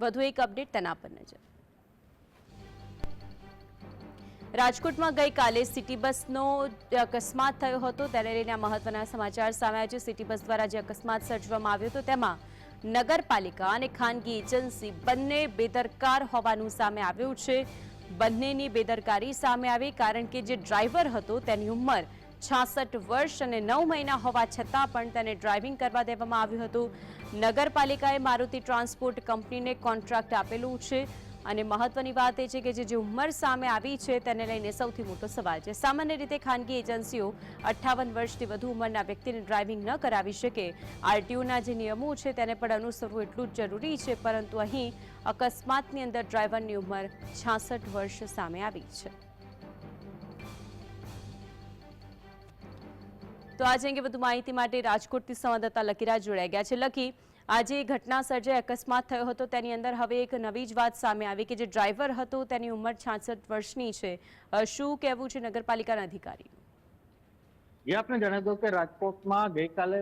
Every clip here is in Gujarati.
વધુ એક અપડેટ તેના પર નજર. રાજકોટમાં ગઈકાલે સિટી બસનો અકસ્માત થયો હતો, તેને લઈને મહત્વના સમાચાર સામે આવ્યા છે. સિટી બસ દ્વારા જે અકસ્માત સર્જવામાં આવ્યો હતો, તેમાં નગરપાલિકા અને ખાનગી એજન્સી બંને બેદરકાર હોવાનું સામે આવ્યું છે. બંનેની બેદરકારી સામે આવી, કારણ કે જે ડ્રાઈવર હતો, તેની ઉંમર છાસઠ વર્ષ અને નવ મહિના હોવા છતાં પણ તેને ડ્રાઇવિંગ કરવા દેવામાં આવ્યું હતું. નગરપાલિકાએ મારુતિ ટ્રાન્સપોર્ટ કંપનીને કોન્ટ્રાક્ટ આપેલું છે અને મહત્વની વાત એ છે કે જે ઉંમર સામે આવી છે તેને લઈને સૌથી મોટો સવાલ છે. સામાન્ય રીતે ખાનગી એજન્સીઓ અઠ્ઠાવન વર્ષથી વધુ ઉંમરના વ્યક્તિને ડ્રાઇવિંગ ન કરાવી શકે. આરટીઓના જે નિયમો છે તેને પણ અનુસરવું એટલું જ જરૂરી છે, પરંતુ અહીં અકસ્માતની અંદર ડ્રાઈવરની ઉંમર છાસઠ વર્ષ સામે આવી છે. તો આજે અંગે વધુ માહિતી માટે રાજકોટથી સંવાદદાતા લકીરાજ જોડાઈ ગયા છે. લકી, આજે ઘટના સર્જાઈ અકસ્માત થયો હતો. તેની અંદર હવે એક નવી જ વાત સામે આવી કે જે ડ્રાઈવર હતો તેની ઉંમર છાસઠ વર્ષની છે. શું કહેવું છે નગરપાલિકાના અધિકારી જે આપણે જણાવી દઉં કે રાજકોટમાં ગઈકાલે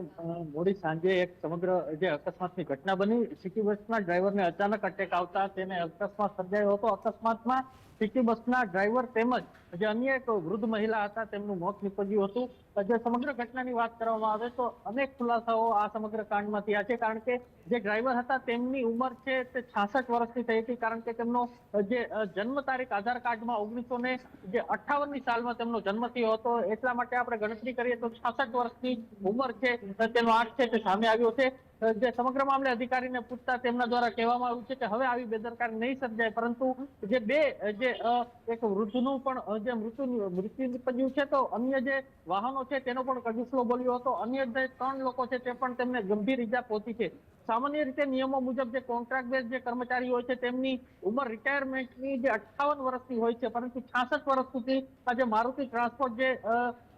મોડી સાંજે એક સમગ્ર જે અકસ્માતની ઘટના બની. સિટી બસના ડ્રાઈવરને અચાનક અટેક આવતા તેને અકસ્માત સર્જાયો હતો. અકસ્માતમાં સિટી બસના ડ્રાઈવર તેમજ જે અન્ય એક વૃદ્ધ મહિલા હતા, તેમનું મોત નીપજ્યું હતું. જે સમગ્ર ઘટનાની વાત કરવામાં આવે તો અનેક ખુલાસાઓ આ સમગ્ર કાંડમાં થયા છે. કારણ કે જે ડ્રાઈવર હતા, તેમની ઉંમર છે તે છાસઠ વર્ષની થઈ હતી. કારણ કે તેમનો જે જન્મ તારીખ આધાર કાર્ડમાં ઓગણીસો ને જે અઠાવનની સાલમાં તેમનો જન્મ થયો હતો. એટલા માટે આપણે ગણતરી કરીએ તો છાસઠ વર્ષની ઉંમર છે, તેનો આંક છે તે સામે આવ્યો છે. જે સમગ્ર મામલે અધિકારીને પૂછતા તેમના દ્વારા કહેવામાં આવ્યું છે કે હવે આવી બેદરકારી નહીં સર્જાય, પરંતુ જે બે, જે એક વૃદ્ધનું પણ જે મૃત્યુ મૃત્યુ નીપજ્યું છે તો અન્ય જે વાહનો છે તેનો પણ કજુસલો બોલ્યો હતો. અન્ય જે ત્રણ લોકો છે તે પણ તેમને ગંભીર ઈજા પહોંચી છે. સામાન્ય રીતે નિયમો મુજબ જે કોન્ટ્રાક્ટ બેઝ જે કર્મચારી હોય છે, તેમની ઉંમર રિટાયરમેન્ટની જે અઠ્ઠાવન વર્ષની હોય છે, પરંતુ છાસઠ વર્ષ સુધી આ જે મારુતિ ટ્રાન્સપોર્ટ જે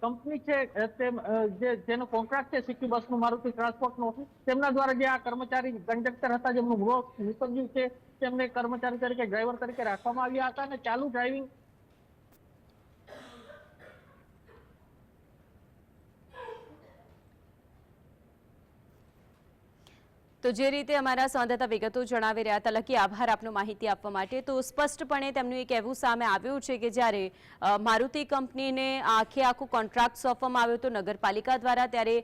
કંપની છે તેમ જે, જેનો કોન્ટ્રાક્ટ છે સિટી બસનું મારુતિ ટ્રાન્સપોર્ટનો તેમના દ્વારા જે આ કર્મચારી કંડક્ટર હતા, જેમનું મૃત નિપજ્યું છે, તેમને કર્મચારી તરીકે ડ્રાઈવર તરીકે રાખવામાં આવ્યા હતા અને ચાલુ ડ્રાઇવિંગ તો જે રીતે અમારા સંવાદદાતા વિગતો જણાવી રહ્યા હતા, લકી આભાર આપનો માહિતી આપવા માટે. તો સ્પષ્ટપણે તેમનું એ કહેવું સામે આવ્યું છે કે જ્યારે મારુતિ કંપનીને આખે આખું કોન્ટ્રાક્ટ સોંપવામાં આવ્યો હતો નગરપાલિકા દ્વારા, ત્યારે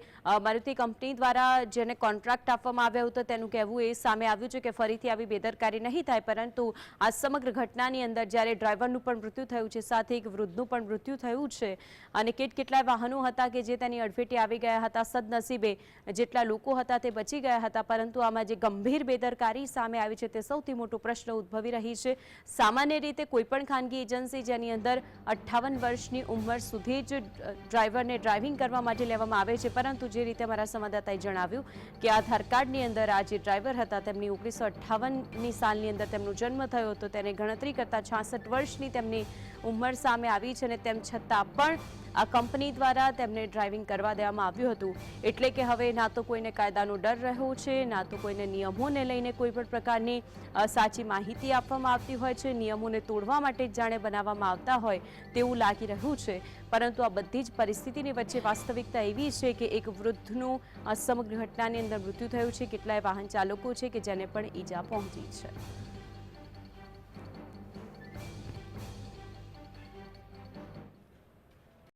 મારુતિ કંપની દ્વારા જેને કોન્ટ્રાક્ટ આપવામાં આવ્યો હતો તેનું કહેવું એ સામે આવ્યું છે કે ફરીથી આવી બેદરકારી નહીં થાય, પરંતુ આ સમગ્ર ઘટનાની અંદર જ્યારે ડ્રાઈવરનું પણ મૃત્યુ થયું છે, સાથે એક વૃદ્ધનું પણ મૃત્યુ થયું છે, અને કેટ કેટલાય વાહનો હતા કે જે તેની અડફેટે આવી ગયા હતા, સદનસીબે જેટલા લોકો હતા તે બચી ગયા હતા, પરંતુ આમાં જે ગંભીર બેદરકારી સામે આવી છે તે સૌથી મોટો પ્રશ્ન ઉદ્ભવી રહી છે. સામાન્ય રીતે કોઈપણ ખાનગી એજન્સી જેની અંદર અઠ્ઠાવન વર્ષની ઉંમર સુધી જ ડ્રાઈવરને ડ્રાઇવિંગ કરવા માટે લેવામાં આવે છે. પરંતુ જે રીતે અમારા સંવાદદાતાએ જણાવ્યું કે આધાર કાર્ડની અંદર આ જે ડ્રાઈવર હતા તેમની ઓગણીસો અઠ્ઠાવનની સાલની અંદર તેમનો જન્મ થયો હતો. તેને ગણતરી કરતાં છાસઠ વર્ષની તેમની ઉંમર સામે આવી છે અને તેમ છતાં પણ આ કંપની દ્વારા તેમને ડ્રાઇવિંગ કરવા દેવામાં આવ્યું હતું. એટલે કે હવે ના તો કોઈને કાયદાનો ડર રહ્યો છે, ના તો કોઈને નિયમોને લઈને કોઈ પણ પ્રકારની સાચી માહિતી આપવામાં આવતી હોય છે, નિયમોને તોડવા માટે જ જાણે બનાવવામાં આવતા હોય તેવું લાગી રહ્યું છે. પરંતુ આ બધી જ પરિસ્થિતિની વચ્ચે વાસ્તવિકતા એવી છે કે એક વૃદ્ધનું સમગ્ર ઘટનાની અંદર મૃત્યુ થયું છે. કેટલાય વાહન ચાલકો છે કે જેને પણ ઈજા પહોંચી છે.